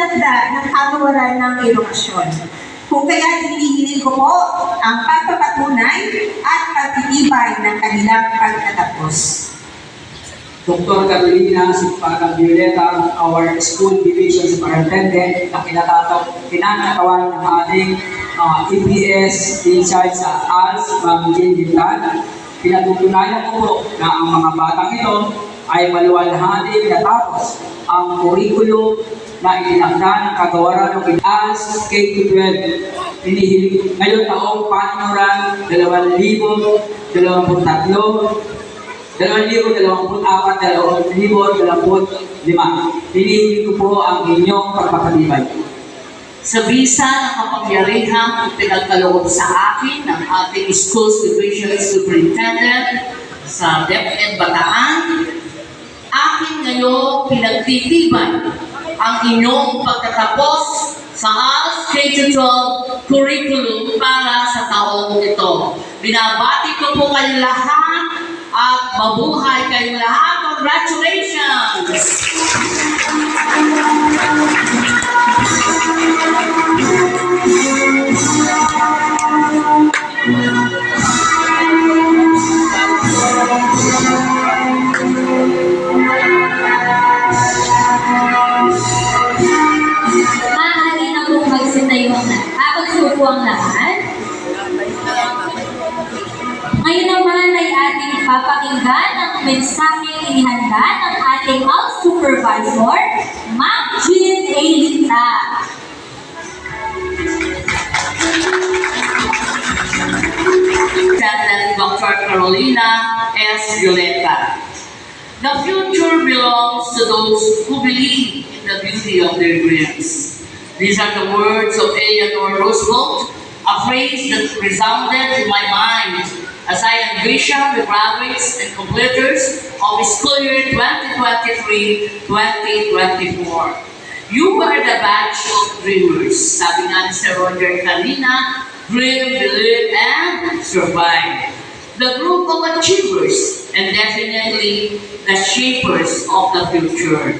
itinakda ng kagawaran ng edukasyon. Kung kaya hinihiling ko po ang pagpapatunay at pagtitibay ng kanilang pagtatapos. Dr. Carolina Sipagang Violeta, our school division superintendent na kinatataw, kinakatawan ng ating uh, EPS in charge sa ALS, Ma'am Jean Gintan. Pinatutunayan ko po na ang mga batang ito ay maluwalhati natapos ang curriculum na itinakda ng kagawaran ng ALS K-12. Inihiling ngayon taong panuran 2023 2024-2025. Hinihiling ko po ang inyong pagpapatibay. Sa bisa ng kapangyarihang pinagkaloob sa akin ng ating Schools Division Superintendent sa DepEd Bataan, akin ngayon pinagtitibay ang inyong pagtatapos sa ALS K-12 curriculum para sa taong ito. Binabati ko po kayo lahat at mabuhay kayong lahat. Congratulations! Magsupo ang lahat. Ngayon naman ay ating papakinggan ang mensaheng inihanda ng ating house supervisor, Ma'am Jean Elita. President Dr. Carolina S. Violeta. The future belongs to those who believe in the beauty of their dreams. These are the words of Eleanor Roosevelt, a phrase that resounded in my mind as I envisioned the graduates and completers of school year 2023-2024. You are the batch of dreamers. Sabi nga ni Sir Roger kanina, dream, believe, and survive. The group of achievers and definitely the shapers of the future.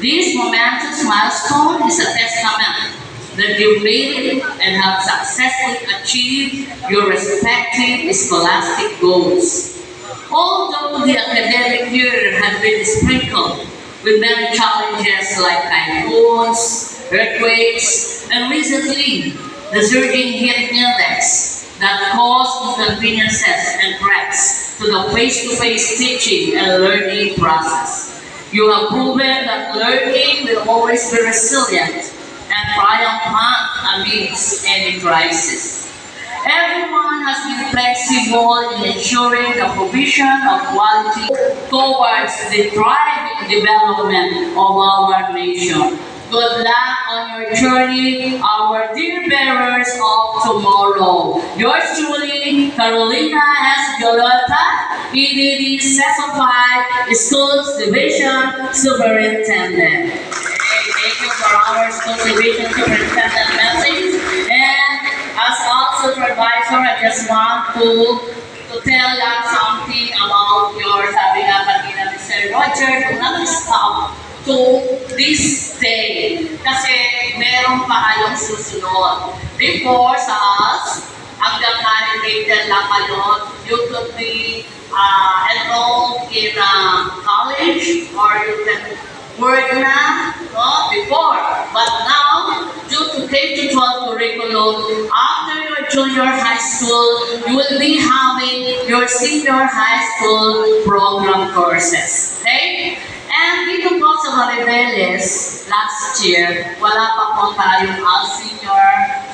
This momentous milestone is a testament that you made it and have successfully achieved your respective scholastic goals. Although the academic year has been sprinkled with many challenges like typhoons, earthquakes, and recently the surging heat index that caused inconveniences and threats to the face-to-face teaching and learning process. You have proven that learning will always be resilient and triumphant amidst any crisis. Everyone has been flexible in ensuring the provision of quality towards the thriving development of our nation. Good luck on your journey, our dear bearers of tomorrow. Yours truly, Carolina S. Violeta, Section 5 Schools Division Superintendent. Okay, Thank you for our Schools Division Superintendent message. And as also supervisor, I just want to to tell you something about your sabi nga kanina ni Sir Roger, kung nag-stop to this day. Kasi meron pa kayong susunod. Before sa us, hanggang candidate lang kayo, you could be uh, enrolled in a college or you can work na no, before. But now, due to K-12 curriculum, after your junior high school, you will be having your senior high school program courses. Okay? And dito po sa Maribeles, last year, wala pa po tayong all senior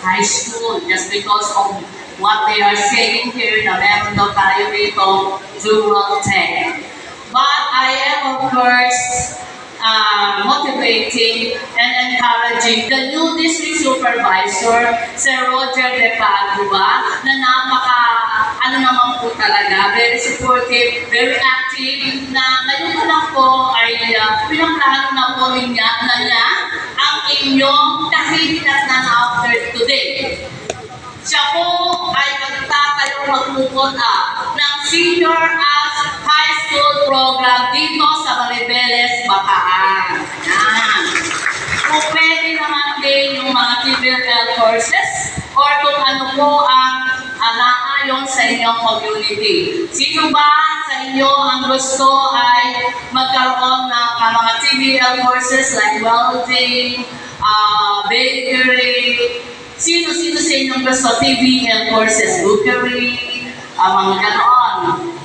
high school just because of what they are saying here na meron daw tayo dito dual tech. But I am of course uh, motivating and encouraging the new district supervisor, Sir Roger De Padua, na napaka, ano naman po talaga, very supportive, very active, na ngayon ko lang po ay uh, pinaplano na po niya, na niya ang inyong kahilinat na after today. Siya po ay magtatayo magpupunta ng senior as high school program dito sa Maribeles, Bataan. Yan. Kung pwede PhilL courses or kung ano po ang ang naayon sa inyong community. Sino ba sa inyo ang gusto ay magkaroon ng uh, mga TBL courses like welding, uh, bakery, Sino-sino sa inyong gusto TBL courses, cookery, uh, mga ganoon,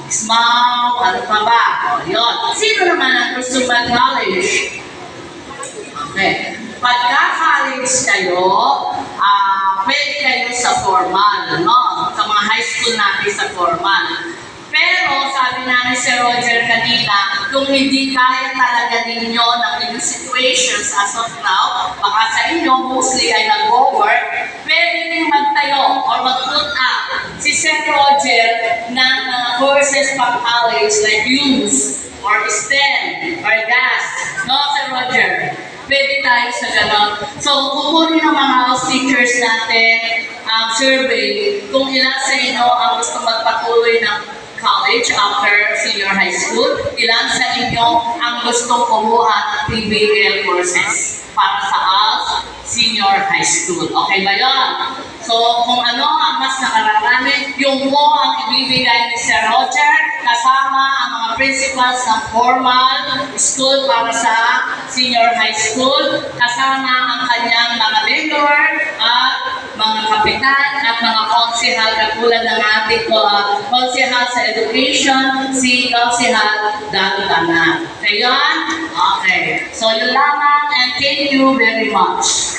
SMAW, ano pa ba? O, yun. Sino naman ang gusto mag-college? Okay. Pagka college kayo, ah pwede kayo sa formal, no? Sa mga high school natin sa formal. Pero sabi nga ni Sir Roger kanina, kung hindi kaya talaga ninyo ng inyong situations as of now, baka sa inyo mostly ay nag-work, pwede rin magtayo or mag-put up si Sir Roger ng mga courses pang college like UNS or STEM or GAS. No, Sir Roger? Pwede tayo sa ganon. So, kukunin ng mga house teachers natin ang survey kung ilan sa inyo ang gusto magpatuloy ng college after senior high school, ilan sa inyo ang gustong kumuha ng PBL courses para sa ALS senior high school. Okay ba yun? So, kung ano ang mas nakararami, yung po ang ibibigay ni Sir Roger kasama ang mga principals ng formal school para sa senior high school, kasama ang kanyang mga mayor at mga kapitan at mga konsehal katulad ng ating uh, konsehal sa education, si konsehal Dantana. Ngayon, okay. So, yun lamang and thank you very much.